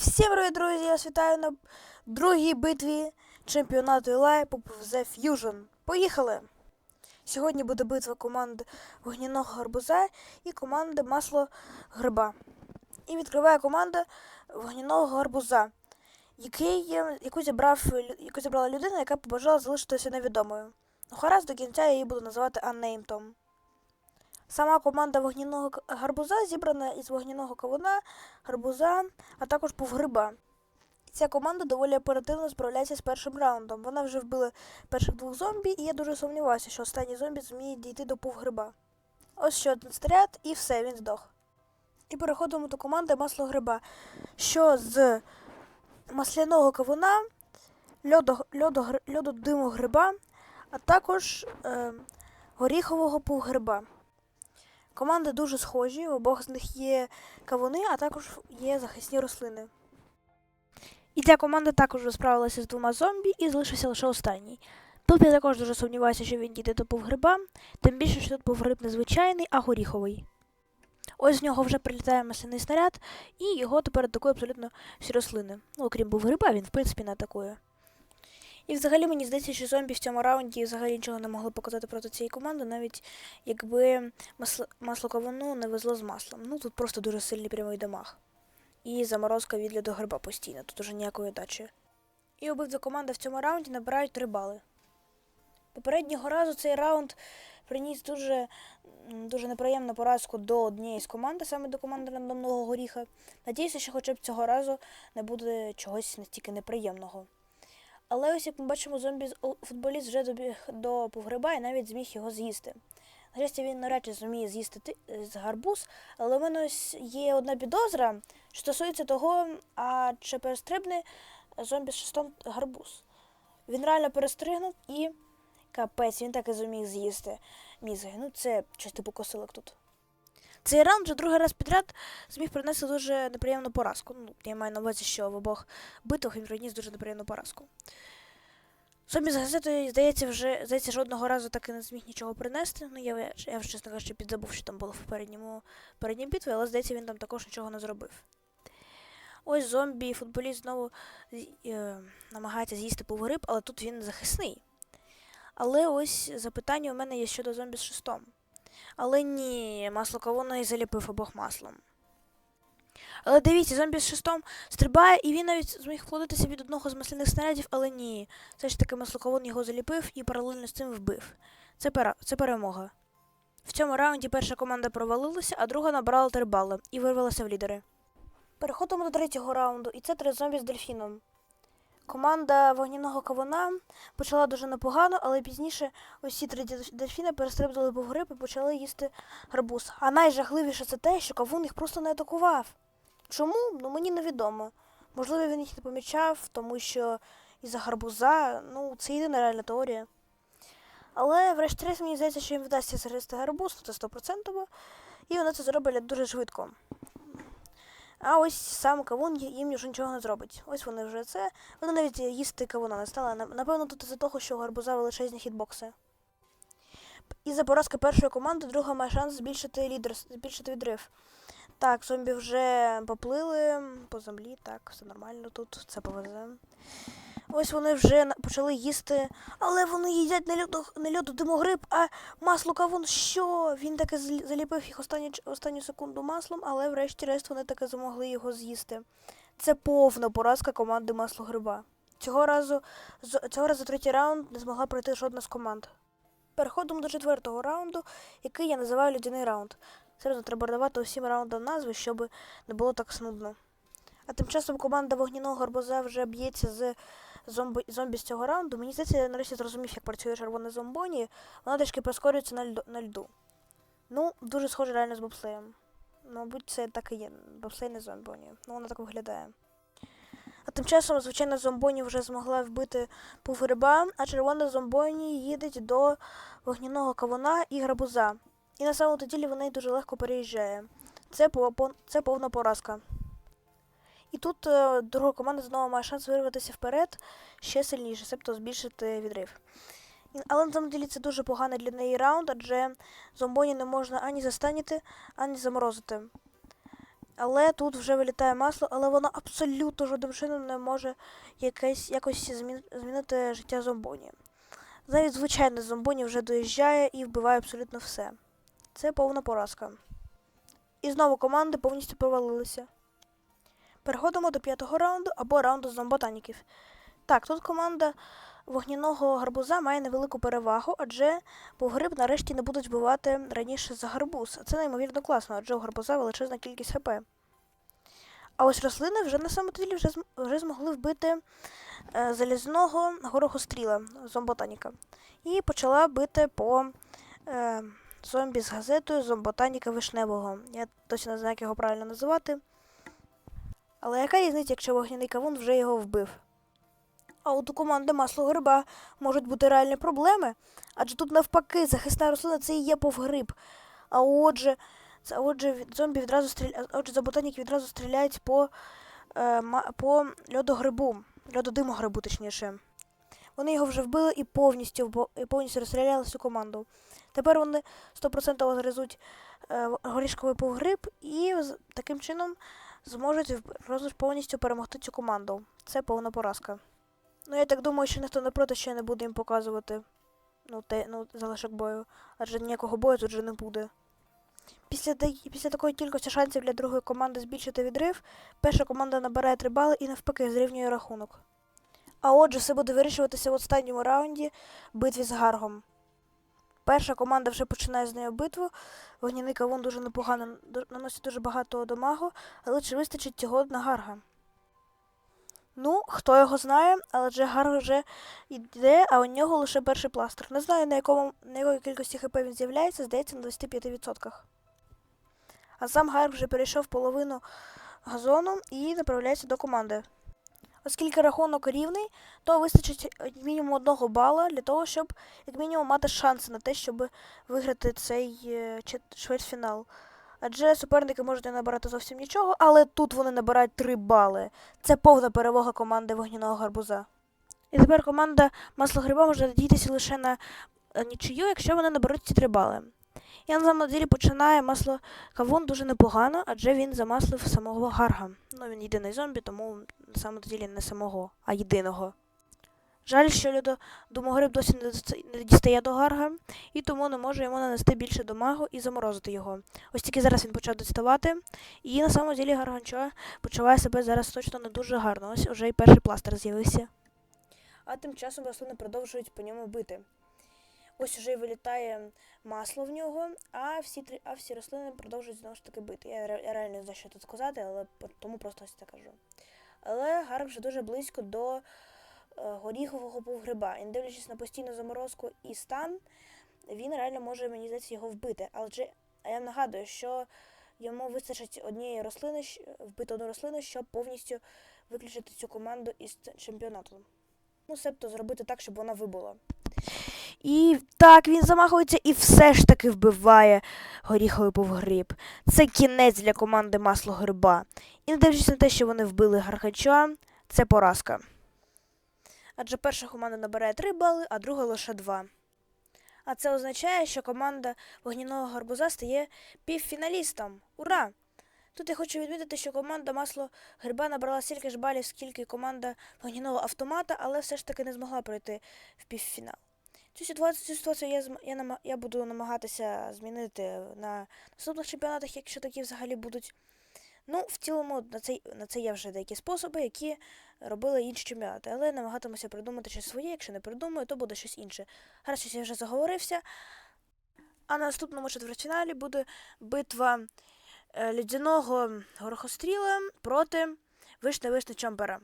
Всім привіт, друзі! Я вітаю на другій битві чемпіонату Елай по The Fusion. Поїхали! Сьогодні буде битва команди вогняного гарбуза і команди масло гриба. І відкриває команда вогняного гарбуза, який, яку, зібрав, яку зібрала людина, яка побажала залишитися невідомою. Ну, гаразд до кінця я її буду називати Unnamed. Сама команда вогняного гарбуза зібрана із вогняного кавуна, гарбуза, а також повгриба. Ця команда доволі оперативно справляється з першим раундом. Вона вже вбила перших двох зомбі, і я дуже сумніваюся, що останній зомбі зміє дійти до повгриба. Ось ще один снаряд, і все, він здох. І переходимо до команди масло гриба, що з масляного кавуна, льодо, льодо, гри- льододиму гриба, а також е, горіхового повгриба. Команди дуже схожі, в обох з них є кавуни, а також є захисні рослини. І ця команда також розправилася з двома зомбі і залишився лише останній. Тут я також дуже сумніваюся, що він дійде до повгриба, тим більше, що тут повгриб не звичайний, а горіховий. Ось з нього вже прилітає масляний снаряд, і його тепер атакує абсолютно всі рослини. Ну, окрім повгриба, він в принципі не атакує. І взагалі мені здається, що зомбі в цьому раунді взагалі нічого не могли показати проти цієї команди, навіть якби масло, масло кавуну не везло з маслом. Ну тут просто дуже сильний прямий дамаг. І заморозка від до гриба постійно, тут уже ніякої дачі. І обидва команди в цьому раунді набирають 3 бали. Попереднього разу цей раунд приніс дуже, дуже неприємну поразку до однієї з команд, саме до команди рандомного горіха. Надіюся, що хоча б цього разу не буде чогось настільки неприємного. Але ось як ми бачимо, зомбі футболіст вже добіг до повгриба і навіть зміг його з'їсти. На щастя, він навряд чи зуміє з'їсти ти- е, з гарбуз, але у мене ось є одна підозра, що стосується того, а чи перестрибне зомбі з шестом гарбуз. Він реально перестригнув і капець, він так і зуміг з'їсти мізги. Ну, це щось типу косилок тут. Цей раунд вже другий раз підряд зміг принести дуже неприємну поразку. Ну, я маю на увазі, що в обох битвах він приніс дуже неприємну поразку. Зомбі з газетою, здається, вже здається, жодного разу так і не зміг нічого принести. Ну, я, я вже, чесно кажучи, підзабув, що там було в попередньому передній битві, але здається, він там також нічого не зробив. Ось зомбі, футболіст знову е, намагається з'їсти повгриб, але тут він захисний. Але ось запитання у мене є щодо зомбі з шестом. Але ні, масло кавуна і заліпив обох маслом. Але дивіться, зомбі з шестом стрибає, і він навіть зміг вплодитися від одного з масляних снарядів, але ні. Все ж таки маслоковон його заліпив і паралельно з цим вбив. Це, пера... це перемога. В цьому раунді перша команда провалилася, а друга набрала три бали і вирвалася в лідери. Переходимо до третього раунду, і це три зомбі з дельфіном. Команда вогняного кавуна почала дуже непогано, але пізніше ці три дельфіни перестрибнули по гриб і почали їсти гарбуз. А найжахливіше це те, що кавун їх просто не атакував. Чому? Ну мені невідомо. Можливо, він їх не помічав, тому що із-за гарбуза, ну, це єдина реальна теорія. Але врешті-решт мені здається, що їм вдасться загризти гарбуз, це стопроцентово, і вони це зроблять дуже швидко. А ось сам кавун їм вже нічого не зробить. Ось вони вже це. Вони навіть їсти кавуна не стала. Напевно, тут із-за того, що у гарбуза величезні хітбокси. І за поразки першої команди друга має шанс збільшити лідер, збільшити відрив. Так, зомбі вже поплили по землі, так, все нормально тут, це повезе. Ось вони вже почали їсти, але вони їдять не льоду, не льоду димогриб, а масло кавун. Що? Він таки заліпив їх останню, останню секунду маслом, але врешті-решт вони таки змогли його з'їсти. Це повна поразка команди масло гриба. Цього разу, цього разу третій раунд не змогла пройти жодна з команд. Переходимо до четвертого раунду, який я називаю людяний раунд. Серйозно, треба давати усім раундам назви, щоб не було так снудно. А тим часом команда вогняного гарбуза вже б'ється з зомбі, зомбі з цього раунду. Мені здається, я нарешті зрозумів, як працює червоне зомбоні. Вона трішки прискорюється на, льду- на льду. Ну, дуже схоже реально з бобслеєм. Мабуть, це так і є. Бобслей не зомбоні. Ну, вона так виглядає. А тим часом, звичайно, зомбоні вже змогла вбити повгриба, а червона зомбоні їде до вогняного кавуна і гарбуза. І на самому ділі вона дуже легко переїжджає. Це, по- це повна поразка. І тут е, друга команда знову має шанс вирватися вперед ще сильніше, себто збільшити відрив. Але на самом ділі це дуже поганий для неї раунд, адже зомбоні не можна ані застаніти, ані заморозити. Але тут вже вилітає масло, але воно абсолютно жодним чином не може якесь, якось змін, змінити життя зомбоні. Навіть звичайний зомбоні вже доїжджає і вбиває абсолютно все. Це повна поразка. І знову команди повністю провалилися. Переходимо до п'ятого раунду або раунду зомботаніків. Так, тут команда вогняного гарбуза має невелику перевагу, адже повгриб нарешті не будуть вбивати раніше за гарбуз. А це неймовірно класно, адже у гарбуза величезна кількість хп. А ось рослини вже на самотилі вже, вже змогли вбити е, залізного горохостріла зомботаніка. І почала бити по е, зомбі з газетою зомботаніка вишневого. Я досі не знаю, як його правильно називати. Але яка різниця, якщо вогняний кавун вже його вбив? А от у команди масло гриба можуть бути реальні проблеми, адже тут навпаки захисна рослина це і є повгриб. А отже, а отже зомбі відразу стріляють, отже, заботаніки відразу стріляють по, е, по льодогрибу, льододимогрибу, точніше. Вони його вже вбили і повністю, і повністю розстріляли всю команду. Тепер вони 100% згризуть е, горішковий повгриб і таким чином зможуть просто повністю перемогти цю команду. Це повна поразка. Ну, я так думаю, що ніхто не проти, я не буду їм показувати ну, те, ну, залишок бою, адже ніякого бою тут вже не буде. Після, після такої кількості шансів для другої команди збільшити відрив, перша команда набирає 3 бали і навпаки зрівнює рахунок. А отже, все буде вирішуватися в останньому раунді битві з Гаргом. Перша команда вже починає з нею битву. Вогняний кавун дуже непогано наносить дуже багато дамагу, але чи вистачить цього на Гарга? Ну, хто його знає, але Гарг вже йде, а у нього лише перший пластир. Не знаю, на якому на якої кількості хп він з'являється, здається, на 25%. А сам Гарг вже перейшов половину газону і направляється до команди. Оскільки рахунок рівний, то вистачить як мінімум одного бала для того, щоб як мінімум мати шанси на те, щоб виграти цей е, чвертьфінал. Адже суперники можуть не набирати зовсім нічого, але тут вони набирають 3 бали. Це повна перемога команди вогняного гарбуза. І тепер команда масло гриба може надіятися лише на е, нічию, якщо вони наберуть ці 3 бали. І на самому ділі починає масло кавун дуже непогано, адже він замаслив самого гарга. Ну, він єдиний зомбі, тому на самому ділі не самого, а єдиного. Жаль, що Людо Думогриб досі не дістає до гарга, і тому не може йому нанести більше дамагу і заморозити його. Ось тільки зараз він почав доставати, і на самому ділі Гарганчо почуває себе зараз точно не дуже гарно. Ось уже і перший пластир з'явився. А тим часом рослини продовжують по ньому бити. Ось уже й вилітає масло в нього, а всі а всі рослини продовжують знову ж таки бити. Я, реально не знаю, що тут сказати, але тому просто ось так кажу. Але Гарк вже дуже близько до е, горіхового повгриба. І не дивлячись на постійну заморозку і стан, він реально може, мені здається, його вбити. Але я нагадую, що йому вистачить однієї рослини, вбити одну рослину, щоб повністю виключити цю команду із чемпіонату. Ну, себто зробити так, щоб вона вибула. І так, він замахується і все ж таки вбиває горіховий повгриб. Це кінець для команди масло гриба. І не дивлячись на те, що вони вбили Гархача, це поразка. Адже перша команда набирає 3 бали, а друга лише 2. А це означає, що команда вогняного гарбуза стає півфіналістом. Ура! Тут я хочу відмітити, що команда масло гриба набрала стільки ж балів, скільки команда вогняного автомата, але все ж таки не змогла пройти в півфінал. Цю ситуацію, цю ситуацію я, я, нама- я буду намагатися змінити на наступних чемпіонатах, якщо такі взагалі будуть. Ну, в цілому, на це, на це є вже деякі способи, які робили інші чемпіонати. Але намагатимуся придумати щось своє. Якщо не придумаю, то буде щось інше. Гаразд, щось я вже заговорився. А на наступному четвертьфіналі буде битва е, лідяного горохостріла проти вишни вишни Чампера.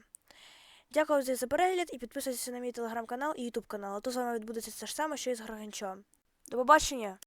Дякую за перегляд і підписуйтесь на мій телеграм-канал і ютуб канал. А то з вами відбудеться те ж саме, що і з Грагенчо. До побачення!